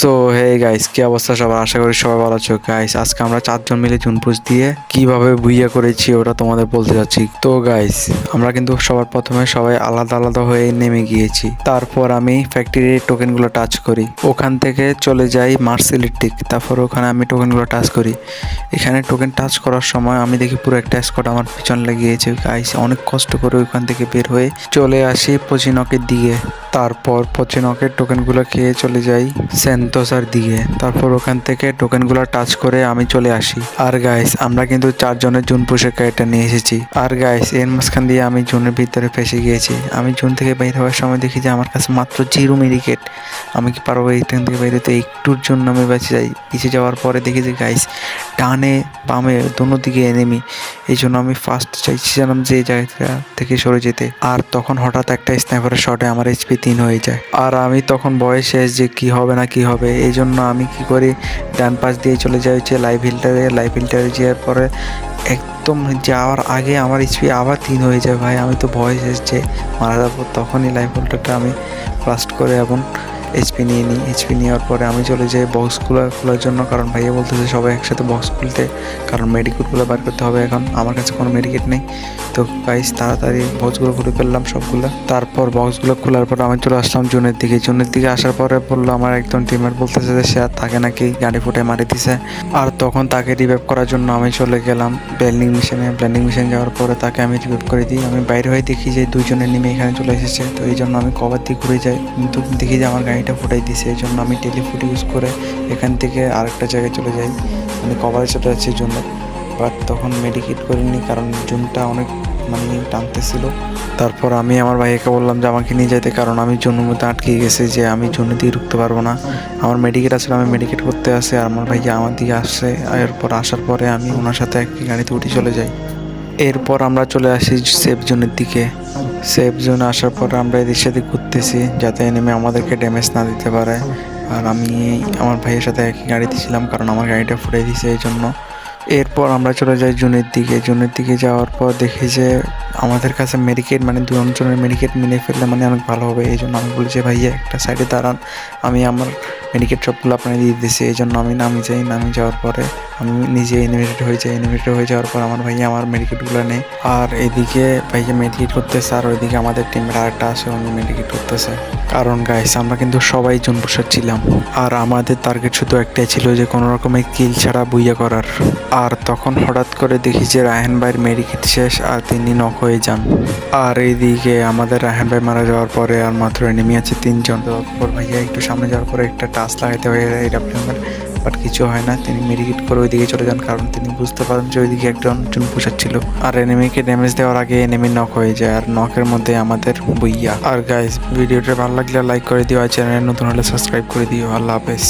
So hey guys কি অবস্থা সবার? আশা করি সবাই ভালো আছো। গাইস আজকে আমরা চারজন মিলে জুনপুজ দিয়ে কীভাবে বুইয়া করেছি ওটা তোমাদের বলতে যাচ্ছি। তো গাইস আমরা কিন্তু সবার প্রথমে সবাই আলাদা আলাদা হয়ে নেমে গিয়েছি। তারপর আমি ফ্যাক্টরির টোকেনগুলো টাচ করি। ওখান থেকে চলে যাই মার্স ইলেকট্রিক তারপর ওখানে আমি টোকেনগুলো টাচ করি। এখানে টোকেন টাচ করার সময় আমি দেখি পুরো একটা স্কট আমার পিছন লেগিয়েছে গাইস অনেক কষ্ট করে ওখান থেকে বের হয়ে চলে আসি পচিনকের দিকে। তারপর পচিনকের টোকেনগুলো খেয়ে চলে যাই সেন্টোসার দিকে। তারপর ওখান থেকে টোকেনগুলো টাচ করে আমি চলে আসি। আর গাইস আমরা কিন্তু চারজনের জুন পোশাক এটা নিয়ে এসেছি। আর গাইস এর মাঝখান দিয়ে আমি জুনের ভিতরে ফেসে গিয়েছি। আমি জুন থেকে বের হওয়ার সময় দেখি যে আমার কাছে মাত্র জিরো মেডিকেট আমি কি পারব এইখান থেকে বেরোতে একটুর জন্য আমি বেঁচে যাই। পিছিয়ে যাওয়ার পরে দেখি যে গাইস ডানে বামে দোনো দিকে এনেমি এই জন্য আমি ফার্স্ট চাইছিলাম যে এই জায়গা থেকে সরে যেতে। আর তখন হঠাৎ একটা স্নাইপারের শটে আমার এইচপি তিন হয়ে যায়। আর আমি তখন বয়স শেষ যে কি হবে না কি হবে এই জন্য আমি কি করি, ডান পাশ দিয়ে চলে যাই হচ্ছে লাইভ হিলটারে লাইভ হিলটারে যাওয়ার পরে একদম যাওয়ার আগে আমার এইচপি আবার তিন হয়ে যায়। ভাই, আমি তো ভয় এসেছে মারা যাব, তখনই লাইভ হোল্ডারটা আমি ফাস্ট করে এবং এইচপি নিয়ে নিই এইচপি নেওয়ার পরে আমি চলে যাই বক্সগুলো খোলার জন্য। কারণ ভাইয়া বলতেছে সবাই একসাথে বক্স খুলতে, কারণ মেডিকেটগুলো বার করতে হবে এখন। আমার কাছে কোনো মেডিকেট নেই। তো গাইস তাড়াতাড়ি বক্সগুলো খুলে ফেললাম সবগুলো। তারপর বক্সগুলো খোলার পর আমি চলে আসলাম জুনের দিকে। জুনের দিকে আসার পরে বলল আমার একজন টিমের বলতেছে যে সে আর তাকে নাকি গাড়ি ফুটে মারি দিছে। আর তখন তাকে রিভাইভ করার জন্য আমি চলে গেলাম ব্ল্যান্ডিং মিশনে ব্ল্যান্ডিং মিশন যাওয়ার পরে তাকে আমি রিভাইভ করে দিই। আমি বাইরে হয়ে দেখি যে দুইজনে নেমে এখানে চলে এসেছে। তো এই জন্য আমি কভার দিয়ে ঘুরে যাই। কিন্তু দেখি যে আমার গাড়িটা ফুটাই দিছে এই জন্য আমি টেলিফুট ইউজ করে এখান থেকে আরেকটা জায়গায় চলে যাই। আমি কভারে চলে যাচ্ছি জন্য। বাট তখন মেডিকেট করিনি কারণ জুনটা অনেক মানে টানতেছিল। তারপর আমি আমার ভাইকে বললাম যে, আমাকে নিয়ে যেতে কারণ আমি জুনের মধ্যে আটকে গেছে যে, আমি জুন দিয়ে ঢুকতে পারব না। আমার মেডিকেট আসলে আমি মেডিকেট করতে আসে। আর আমার ভাইয়া আমার দিকে আসছে। এরপর আসার পরে আমি ওনার সাথে একটি গাড়িতে উঠে চলে যাই। এরপর আমরা চলে আসি সেফ জোনের দিকে। সেফ জোনে আসার পর আমরা এদিক সাথে ঘুরতেছি যাতে নেমে আমাদেরকে ড্যামেজ না দিতে পারে। আর আমি আমার ভাইয়ের সাথে একই গাড়িতে ছিলাম কারণ আমার গাড়িটা ফুটাই দিয়েছে এই জন্য এরপর আমরা চলে যাই জুনের দিকে। জুনের দিকে যাওয়ার পর দেখি যে আমাদের কাছে মেডিকেট মানে দু অঞ্চলের মেডিকেট মিলে ফেললে মানে অনেক ভালো হবে। এই জন্য আমি বলি যে, ভাইয়া, একটা সাইডে দাঁড়ান। আমি আমার মেডিকেট সবগুলো আপনাকে দিয়ে দিয়েছি এই জন্য আমি নামি যাই। নামি যাওয়ার পরে আমি নিজে এনিমেটেড হয়ে যাই এনিমেটেড হয়ে যাওয়ার পর আমার ভাইয়া আমার মেডিকেটগুলো নেই আর এদিকে ভাইয়া মেডিকেট করতেছে, আর ওইদিকে আমাদের টিমের আরেকটা আছে, উনি মেডিকেট করতেছে। কারণ গাইস আমরা কিন্তু সবাই জন ছিলাম। আর আমাদের টার্গেট শুধু একটাই ছিল যে কোনো রকমের কিল ছাড়া বুইয়া করার। আর তখন হঠাৎ করে দেখি যে রায়হান ভাইয়ের মেডিকেট শেষ, আর তিনি নক হয়ে যান। আর এইদিকে আমাদের রায়হান ভাই মারা যাওয়ার পরে আর মাত্র এনিমি আছে তিনজন। তারপর ভাইয়া একটু সামনে যাওয়ার পরে একটা টাচ লাগাইতে হয়ে যায় এটা বাট কিছু হয় না, তিনি মেডিকেট করে ওইদিকে চলে যান, কারণ তিনি বুঝতে পারেন যে ওইদিকে একজন জন ছিল আর এনিমিকে ড্যামেজ দেওয়ার আগে এনিমি নক হয়ে যায়, আর নকের মধ্যে আমাদের বইয়া আর গাইস ভিডিওটা ভালো লাগলে লাইক করে দিও, আর চ্যানেল নতুন হলে সাবস্ক্রাইব করে দিও। আল্লাহ হাফেজ।